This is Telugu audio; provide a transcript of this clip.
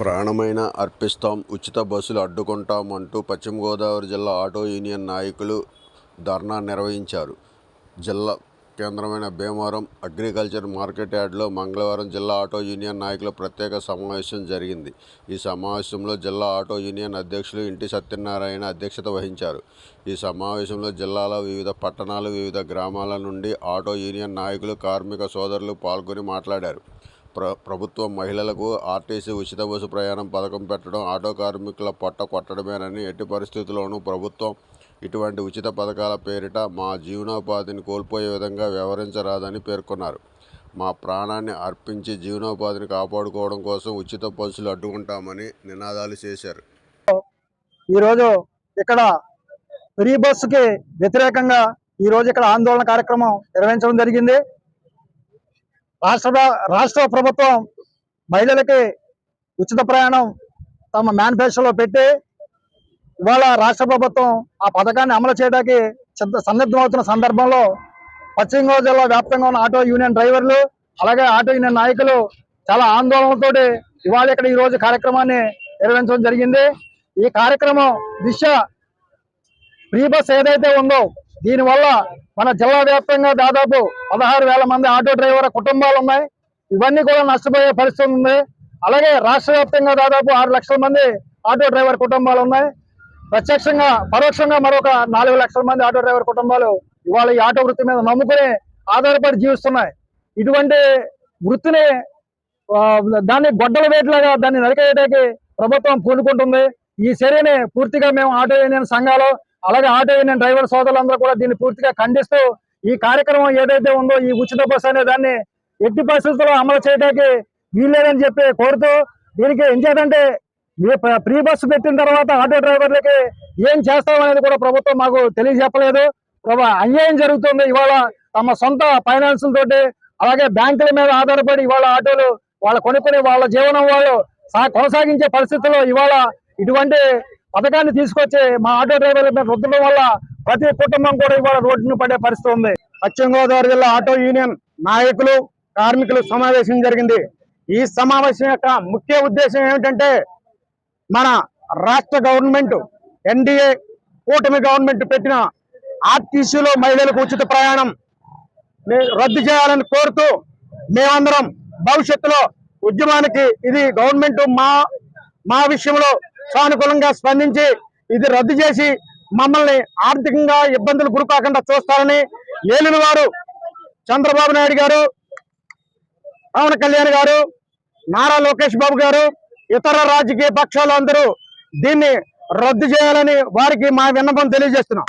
ప్రాణమైనా అర్పిస్తాం ఉచిత బస్సులు అడ్డుకుంటాం అంటూ పశ్చిమ గోదావరి జిల్లా ఆటో యూనియన్ నాయకులు ధర్నా నిర్వహించారు. జిల్లా కేంద్రమైన భీమవరం అగ్రికల్చర్ మార్కెట్ యార్డ్లో మంగళవారం జిల్లా ఆటో యూనియన్ నాయకుల ప్రత్యేక సమావేశం జరిగింది. ఈ సమావేశంలో జిల్లా ఆటో యూనియన్ అధ్యక్షులు ఇంటి సత్యనారాయణ అధ్యక్షత వహించారు. ఈ సమావేశంలో జిల్లాలో వివిధ పట్టణాలు వివిధ గ్రామాల నుండి ఆటో యూనియన్ నాయకులు కార్మిక సోదరులు పాల్గొని మాట్లాడారు. ప్ర ప్రభుత్వం మహిళలకు ఆర్టీసీ ఉచిత బస్సు ప్రయాణం పథకం పెట్టడం ఆటో కార్మికుల పొట్ట కొట్టడమేనని ఎట్టి పరిస్థితుల్లోనూ ప్రభుత్వం ఇటువంటి ఉచిత పథకాల పేరిట మా జీవనోపాధిని కోల్పోయే విధంగా వ్యవహరించరాదని పేర్కొన్నారు. మా ప్రాణాన్ని అర్పించి జీవనోపాధిని కాపాడుకోవడం కోసం ఉచిత బస్సులు అడ్డుకుంటామని నినాదాలు చేశారు. ఈరోజు ఇక్కడ ఫ్రీ బస్సుకి వ్యతిరేకంగా ఈరోజు ఇక్కడ ఆందోళన కార్యక్రమం నిర్వహించడం జరిగింది. రాష్ట్ర రాష్ట్ర ప్రభుత్వం మహిళలకి ఉచిత ప్రయాణం తమ మేనిఫెస్టోలో పెట్టి ఇవాళ రాష్ట్ర ప్రభుత్వం ఆ పథకాన్ని అమలు చేయడానికి సిద్ధ- సన్నద్ధమవుతున్న సందర్భంలో పశ్చిమ గోదావరి జిల్లా వ్యాప్తంగా ఉన్న ఆటో యూనియన్ డ్రైవర్లు అలాగే ఆటో యూనియన్ నాయకులు చాలా ఆందోళనతోటి ఇవాళ ఇక్కడ ఈ రోజు కార్యక్రమాన్ని నిర్వహించడం జరిగింది. ఈ కార్యక్రమం దిశ ఫ్రీ బస్ ఏదైతే ఉందో దీనివల్ల మన జిల్లా వ్యాప్తంగా దాదాపు పదహారు వేల మంది ఆటో డ్రైవర్ కుటుంబాలు ఉన్నాయి. ఇవన్నీ కూడా నష్టపోయే పరిస్థితి ఉంది. అలాగే రాష్ట్ర వ్యాప్తంగా దాదాపు ఆరు లక్షల మంది ఆటో డ్రైవర్ కుటుంబాలు ఉన్నాయి. ప్రత్యక్షంగా పరోక్షంగా మరొక నాలుగు లక్షల మంది ఆటో డ్రైవర్ కుటుంబాలు ఇవాళ ఈ ఆటో వృత్తి మీద నమ్ముకుని ఆధారపడి జీవిస్తున్నాయి. ఇటువంటి వృత్తిని దాన్ని గొడ్డల వేట్లాగా దాన్ని నరికేయడానికి ప్రభుత్వం పూనుకుంటుంది. ఈ చర్యని పూర్తిగా మేము ఆటో యూనియన్ సంఘాలు అలాగే ఆటో యూనియన్ డ్రైవర్ సోదరులందరూ కూడా దీన్ని పూర్తిగా ఖండిస్తూ ఈ కార్యక్రమం ఏదైతే ఉందో ఈ ఉచిత బస్సు అనే దాన్ని ఎట్టి పరిస్థితుల్లో అమలు చేయడానికి వీల్లేదని చెప్పి కోరుతూ దీనికి ఏం చేద్దంటే ఫ్రీ బస్సు పెట్టిన తర్వాత ఆటో డ్రైవర్లకి ఏం చేస్తామనేది కూడా ప్రభుత్వం మాకు తెలియజెప్పలేదు. అన్యాయం జరుగుతుంది. ఇవాళ తమ సొంత ఫైనాన్స్ తోటి అలాగే బ్యాంకుల మీద ఆధారపడి ఇవాళ ఆటోలు వాళ్ళ కొనుక్కుని వాళ్ళ జీవనం వాళ్ళు సా- కొనసాగించే పరిస్థితుల్లో ఇవాళ ఇటువంటి పథకాన్ని తీసుకొచ్చి మా ఆటో డ్రైవర్ల మీద రుద్దడం వల్ల ప్రతి కుటుంబం కూడా ఇవాళ రోడ్డును పడే పరిస్థితి ఉంది. పశ్చిమ గోదావరి జిల్లా ఆటో యూనియన్ నాయకులు కార్మికులు సమావేశం జరిగింది. ఈ సమావేశం యొక్క ముఖ్య ఉద్దేశం ఏమిటంటే మన రాష్ట్ర గవర్నమెంట్ ఎన్డీఏ కూటమి గవర్నమెంట్ పెట్టిన ఆర్టీసీలో మహిళలకు ఉచిత ప్రయాణం రద్దు చేయాలని కోరుతూ మేమందరం భవిష్యత్తులో ఉద్యమానికి ఇది గవర్నమెంట్ మా మా విషయంలో సానుకూలంగా స్పందించి ఇది రద్దు చేసి మమ్మల్ని ఆర్థికంగా ఇబ్బందులు గురికాకుండా చూస్తారని ఏలిన వారు చంద్రబాబు నాయుడు గారు పవన్ కళ్యాణ్ గారు నారా లోకేష్ బాబు గారు ఇతర రాజకీయ పక్షాలు అందరూ దీన్ని రద్దు చేయాలని వారికి మా విన్నపం తెలియజేస్తున్నాం.